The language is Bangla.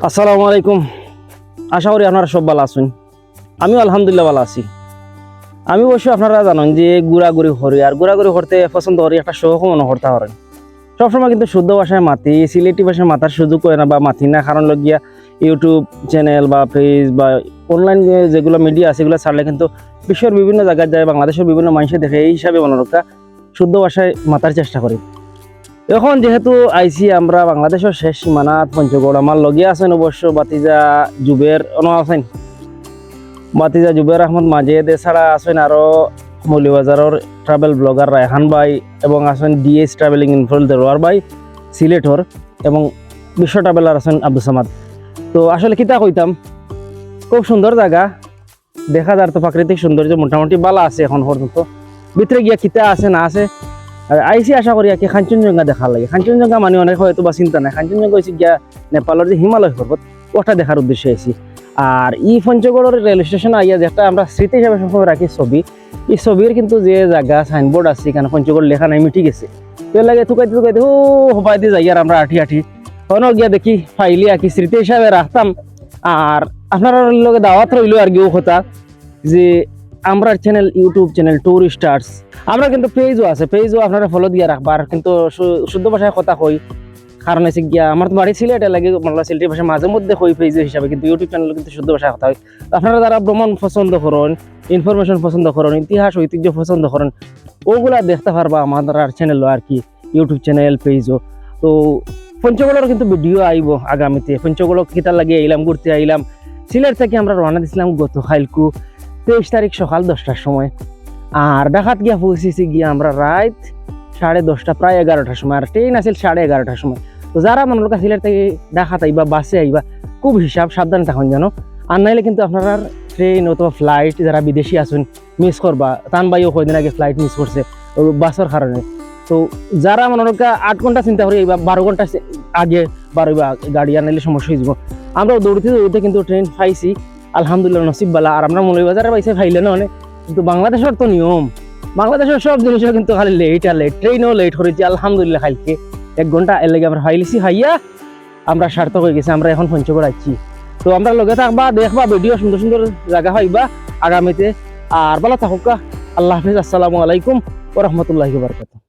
আসসালামু আলাইকুম। আশা করি আপনারা সব ভালো আছেন। আমিও আলহামদুলিল্লাহ ভালো আছি। আমি অবশ্য আপনারা জানেন যে ঘোরাঘুরি করি আর ঘোরাঘুরি করতে পছন্দ করি একটা শখ মনে করতে পারেন সবসময় কিন্তু শুদ্ধ ভাষায় মাতি, সিলেটি ভাষায় মাতার সুযোগ হয় না বা মাতি না। কারণ লগিয়া ইউটিউব চ্যানেল বা পেজ বা অনলাইন যেগুলো মিডিয়া আছে সেগুলো ছাড়লে কিন্তু বিশ্বের বিভিন্ন জায়গায় যায়, বাংলাদেশের বিভিন্ন মানুষে দেখে, এই হিসাবে মনে রাখা শুদ্ধ ভাষায় মাতার চেষ্টা করি। এখন যেহেতু আইসি আমরা বাংলাদেশের শেষ সীমানাত পঞ্চগড়, আমার লগে আছেন অবশ্য বাতিজা জুবের অন আছেন বাতিজা জুবের আহমদ মাজেদ, এছাড়া আছেন আরও মৌলিবাজারের ট্রাভেল ব্লগার রায়হান ভাই এবং আছেন ডিএস ট্রাভেলিং ইনফ্লুয়েন্স দেওয়ার ভাই সিলেটর এবং বিশ্ব ট্রাভেলার আছেন আব্দুল সামাদ। তো আসলে কিতা কইতাম, খুব সুন্দর জায়গা। দেখা যার তো প্রাকৃতিক সৌন্দর্য মোটামুটি ভালো আছে এখন পর্যন্ত। ভিতরে গিয়া কিতা আছে না আছে আর আইসি আশা করি আর কাঞ্চনজঙ্ঘা দেখা লাগে। কাঞ্চনজঙ্ঘা মানে অনেক হয়তো বা চিন্তা নাই। কাঞ্চনজঙ্ঘা হয়েছে গিয়া নেপালের যে হিমালয় পর্বত ওটা দেখার উদ্দেশ্যে আইসি আর ই পঞ্চগড়ের রেল স্টেশন আইয়া যেটা আমরা স্মৃতি হিসাবে সবসময় রাখি ছবি, এই ছবির কিন্তু যে জায়গা সাইনবোর্ড আছে এখানে পঞ্চগড় লেখা নাই, মিটি গেছে। তো লাগে তুকাইতে তুকাইতে ও হবাই দিয়ে যাই আর আমরা আঠি আঠি। তখন গিয়া দেখি, ফাইলি আঁকি স্মৃতি হিসাবে রাখতাম আর আপনার লগে দাওয়াত রইল আর কি, ও কথা, যে আমরা চ্যানেল ইউটিউব চ্যানেল টুরিস্টার্স আমরা কিন্তু পেজও আছে পেজও আপনারা ফলো দিয়ে রাখবার কিন্তু শুদ্ধ ভাষায় কথা কই, কারণ হচ্ছে গিয়া, আমার তো বাড়ি সিলেটে লাগে, বাংলা সিলেটি ভাষা মাঝে মধ্যে কই পেজ হিসাবে, কিন্তু ইউটিউব চ্যানেল কিন্তু শুদ্ধ ভাষায় কথা হয় আপনারা যারা ভ্রমণ পছন্দ করেন ইনফরমেশন পছন্দ করেন, ইতিহাস, ঐতিহ্য পছন্দ করেন, ওগুলা দেখতে পারবা আমাদের আর চ্যানেলও আর কি ইউটিউব চ্যানেল পেজও তো পঞ্চগড়ের কিন্তু ভিডিও আইব আগামীতে, পঞ্চগড় কিতা লাগে আইলাম, ঘুরতে আইলাম। সিলেট থেকে আমরা রওনা দিছিলাম গত খাইলকু তেইশ তারিখ সকাল দশটার সময়। আর ডাকাত গিয়া পৌঁছেছি গিয়া আমরা রাত সাড়ে দশটা, প্রায় এগারোটার সময়। আর ট্রেন আছিল সাড়ে এগারোটার সময়। তো যারা মনে লোক সিলেট থেকে ডাকাত আইবা, বাসে আইবা, খুব হিসাব সাবধানে থাকুন জানো। আর নাইলে কিন্তু আপনারা ট্রেন অথবা ফ্লাইট যারা বিদেশি আছেন মিস করবা। তান বাইও কয়দিন আগে ফ্লাইট মিস করছে বাসের কারণে। তো যারা মনে লোক আট ঘণ্টা চিন্তা করি বা বারো ঘণ্টা আগে বারোইবা গাড়ি আনাইলে সমস্যা হয়ে যাব। আমরা দৌড়তে দৌড়তে কিন্তু ট্রেন পাইছি। আলহামদুলিল্লাহ নসিব বালা। আর আমরা মৌলবাজারে পাইছে ফাইলে না অনেক। কিন্তু বাংলাদেশের তো নিয়ম। বাংলাদেশের সব জিনিসও কিন্তু খালি লেট আর লেট ট্রেনও লেট করেছি, আলহামদুলিল্লাহ খাইকে এক ঘণ্টা এর লাগে আমরা ফাইলিছি, হাইয়া আমরা সার্থক হয়ে গেছি, আমরা এখন পঞ্চগড় আছি তো আমরা লগে থাকবা, দেখবা ভিডিও সুন্দর সুন্দর জায়গা পাইবা আগামীতে। আর ভালো থাকুক আল্লাহ হাফিজ, আসসালামু আলাইকুম ও রহমতুল্লাহি বারকাত